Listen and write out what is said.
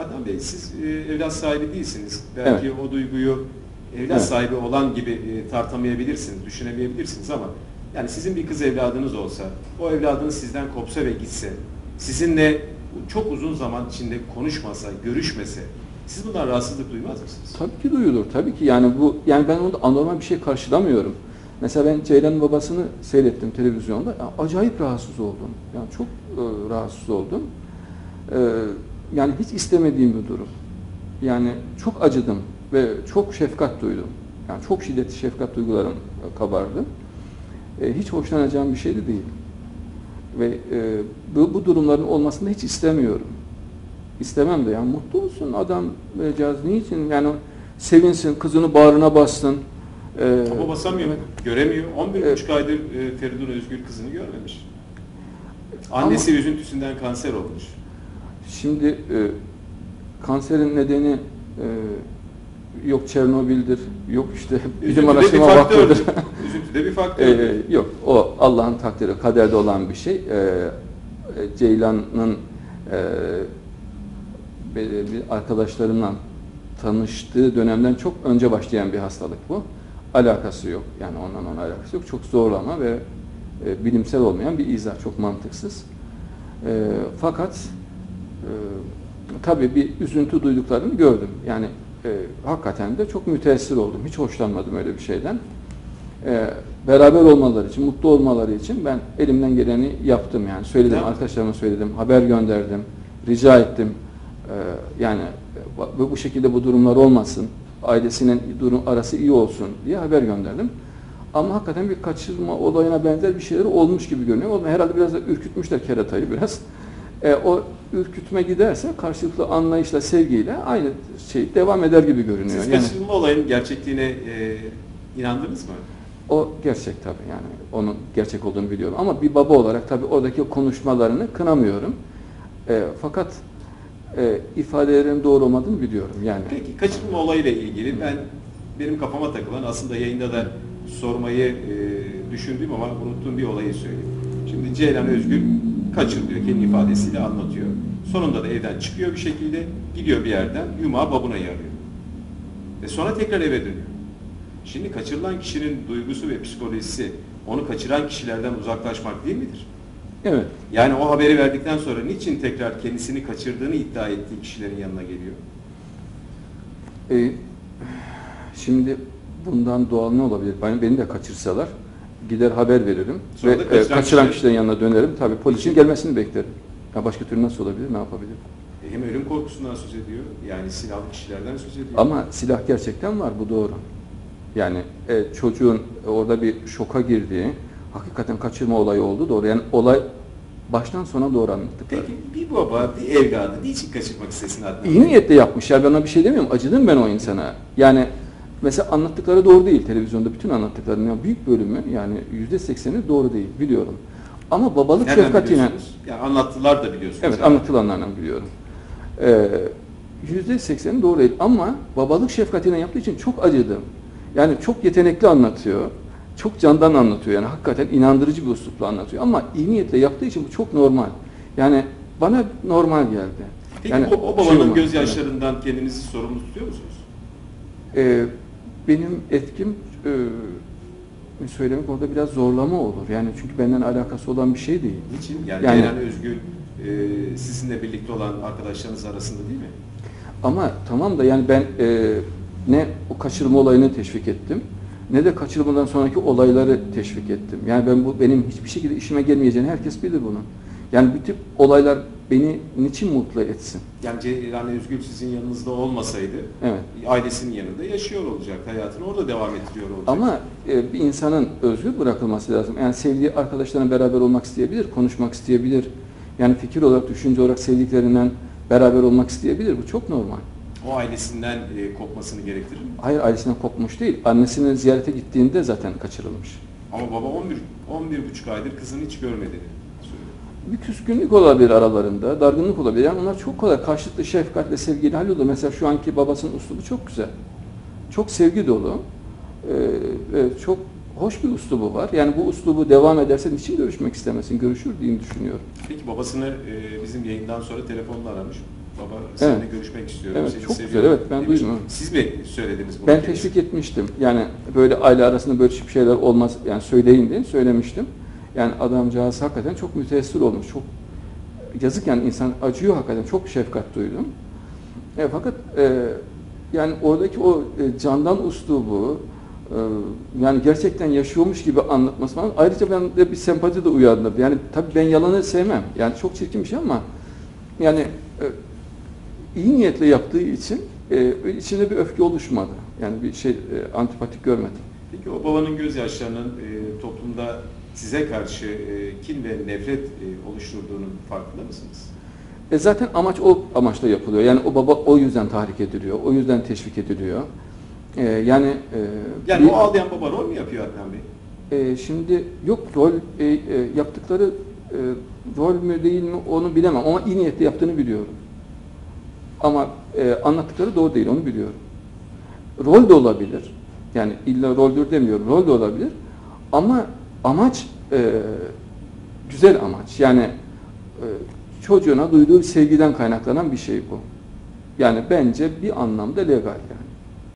Adnan Bey siz e, evlat sahibi değilsiniz. Belki Evet. o duyguyu evlat Evet. sahibi olan gibi e, tartamayabilirsiniz, düşünemeyebilirsiniz ama yani sizin bir kız evladınız olsa, o evladınız sizden kopsa ve gitse, sizinle çok uzun zaman içinde konuşmasa, görüşmese, siz bundan rahatsızlık duymaz mısınız? Tabii ki duyulur. Tabii ki yani bu yani ben onda anormal bir şey karşılamıyorum. Mesela ben Ceylan'ın babasını seyrettim televizyonda. Ya acayip rahatsız oldum. Yani çok e, rahatsız oldum. E, yani hiç istemediğim bir durum. Yani çok acıdım ve çok şefkat duydum. Yani çok şiddetli şefkat duygularım e, kabardı. E, hiç hoşlanacağım bir şey de değil. Ve e, bu, bu durumların olmasını hiç istemiyorum. İstemem de yani mutlu olsun adam vereceğiz. Niçin? Yani sevinsin, kızını bağrına bassın. E, Ama basamıyor, evet. göremiyor. 11 Evet. buçuk aydır e, Feridun Özgür kızını görmemiş. Annesi üzüntüsünden kanser olmuş. Şimdi e, kanserin nedeni e, yok Çernobil'dir, yok işte bir araştırma vakfıdır. Üzüntü de bir faktördür. E, yok o Allah'ın takdiri, kaderde olan bir şey. E, e, Ceylan'ın e, arkadaşlarımla tanıştığı dönemden çok önce başlayan bir hastalık bu. Alakası yok. Yani ondan ona alakası yok. Çok zorlama ve e, bilimsel olmayan bir izah. Çok mantıksız. E, fakat tabii bir üzüntü duyduklarını gördüm. Yani e, hakikaten de çok müteessir oldum. Hiç hoşlanmadım öyle bir şeyden. E, beraber olmaları için, mutlu olmaları için ben elimden geleni yaptım yani. Söyledim, arkadaşlarıma söyledim, haber gönderdim, rica ettim. E, yani bu, bu şekilde bu durumlar olmasın, ailesinin durum arası iyi olsun diye haber gönderdim. Ama hakikaten bir kaçırma olayına benzer bir şeyler olmuş gibi görünüyor. Herhalde biraz da ürkütmüşler keratayı biraz. E, o ürkütme giderse karşılıklı anlayışla, sevgiyle aynı şey devam eder gibi görünüyor. Siz Yani kaçırılma olayının gerçekliğine e, inandınız mı? o gerçek tabii yani onun gerçek olduğunu biliyorum. Ama bir baba olarak tabii oradaki konuşmalarını kınamıyorum. E, fakat e, ifadelerin doğru olmadığını biliyorum yani. Peki kaçırılma olayıyla ilgili ben benim kafama takılan aslında yayında da sormayı e, düşündüğüm ama unuttuğum bir olayı söyleyeyim. Şimdi Ceylan Özgür kaçırılıyor kendi ifadesiyle anlatıyor. Sonunda da evden çıkıyor bir şekilde gidiyor bir yerden yumağı babunayı arıyor. Ve sonra tekrar eve dönüyor. Şimdi kaçırılan kişinin duygusu ve psikolojisi onu kaçıran kişilerden uzaklaşmak değil midir? Evet. Yani o haberi verdikten sonra niçin tekrar kendisini kaçırdığını iddia ettiği kişilerin yanına geliyor? E, şimdi bundan doğal ne olabilir? Ben, beni de kaçırsalar gider haber veririm Sonra ve da e, kaçıran kaçıran kişiler- kişilerin yanına dönerim. Tabii polisin gelmesini beklerim. Ya başka türlü nasıl olabilir? Ne yapabilir? E, Hem ölüm korkusundan söz ediyor, yani silahlı kişilerden söz ediyor. Ama silah gerçekten var bu doğru. Yani e, çocuğun orada bir şoka girdiği, hakikaten kaçırma olayı oldu doğru. Yani olay baştan sona doğru anlattıkları. Peki bir baba, bir evladı niçin kaçırmak istesin Adnan? İyi niyetle yapmış ya ben ona bir şey demiyorum. Acıdım ben o insana. Yani mesela anlattıkları doğru değil televizyonda bütün anlattıklarının ya büyük bölümü yani yüzde sekseni doğru değil biliyorum. Ama babalık Nereden şefkatiyle? Yani anlattılar da biliyorsunuz. Evet yani. anlatılanlardan biliyorum. Ee, Yüzde sekseni doğru değil ama babalık şefkatiyle yaptığı için çok acıdım. Yani çok yetenekli anlatıyor. Çok candan anlatıyor yani hakikaten inandırıcı bir üslupla anlatıyor ama iyi niyetle yaptığı için bu çok normal. Yani bana normal geldi. Peki yani o, o şey babanın olmaz. gözyaşlarından kendinizi sorumlu tutuyor musunuz? Ee, benim etkim e, söylemek orada biraz zorlama olur. Yani çünkü benden alakası olan bir şey değil. Niçin? Yani, Yani- Ceylan Özgül e, sizinle birlikte olan arkadaşlarınız arasında değil mi? Ama tamam da yani ben e, ne o kaçırma olayını teşvik ettim ne de kaçırmadan sonraki olayları teşvik ettim. Yani ben bu benim hiçbir şekilde işime gelmeyeceğini herkes bilir bunu. Yani bu tip olaylar beni niçin mutlu etsin? Yani Ceylan Özgül sizin yanınızda olmasaydı Evet. ailesinin yanında yaşıyor olacak, hayatını orada devam ettiriyor olacak. Ama e, bir insanın özgür bırakılması lazım. Yani sevdiği arkadaşlarına beraber olmak isteyebilir, konuşmak isteyebilir. Yani fikir olarak, düşünce olarak sevdiklerinden beraber olmak isteyebilir. Bu çok normal. o ailesinden e, kopmasını gerektirir mi? Hayır ailesinden kopmuş değil. Annesini ziyarete gittiğinde zaten kaçırılmış. Ama baba 11 11 buçuk aydır kızını hiç söylüyor. Bir küskünlük olabilir aralarında, dargınlık olabilir. Yani onlar çok kolay karşılıklı şefkatle, sevgiyle hallolur. Mesela şu anki babasının uslubu çok güzel. Çok sevgi dolu. Ee, ve çok hoş bir uslubu var. Yani bu uslubu devam ederse niçin görüşmek istemesin? Görüşür diye düşünüyorum. Peki babasını e, bizim yayından sonra telefonla aramış. baba seninle Evet. görüşmek istiyorum. Evet, seni çok seviyorum güzel, evet, ben demiş. duydum. Siz mi söylediniz bunu? Ben teşvik etmiştim. Yani böyle aile arasında böyle şeyler olmaz. Yani söyleyin diye söylemiştim. Yani adamcağız hakikaten çok müteessir olmuş. Çok yazık yani insan acıyor hakikaten. Çok şefkat duydum. E, fakat e, yani oradaki o e, candan uslubu e, yani gerçekten yaşıyormuş gibi anlatması falan. Ayrıca ben de bir sempati de uyandırdı. Yani tabii ben yalanı sevmem. Yani çok çirkin bir şey ama yani e, iyi niyetle yaptığı için e, içinde bir öfke oluşmadı. Yani bir şey e, antipatik görmedim. Peki o babanın gözyaşlarının e, toplumda size karşı e, kin ve nefret e, oluşturduğunun farkında mısınız? E zaten amaç o amaçla yapılıyor. Yani o baba o yüzden tahrik ediliyor. O yüzden teşvik ediliyor. E, yani e, Yani bir- o ağlayan baba rol mü yapıyor Adnan Bey? E, şimdi yok rol e, e, yaptıkları e, rol mü değil mi onu bilemem ama iyi niyetle yaptığını biliyorum. Ama e, anlattıkları doğru değil onu biliyorum. Rol de olabilir. Yani illa roldür demiyorum. Rol de olabilir. Ama amaç e, güzel amaç. Yani e, çocuğuna duyduğu sevgiden kaynaklanan bir şey bu. Yani bence bir anlamda legal yani.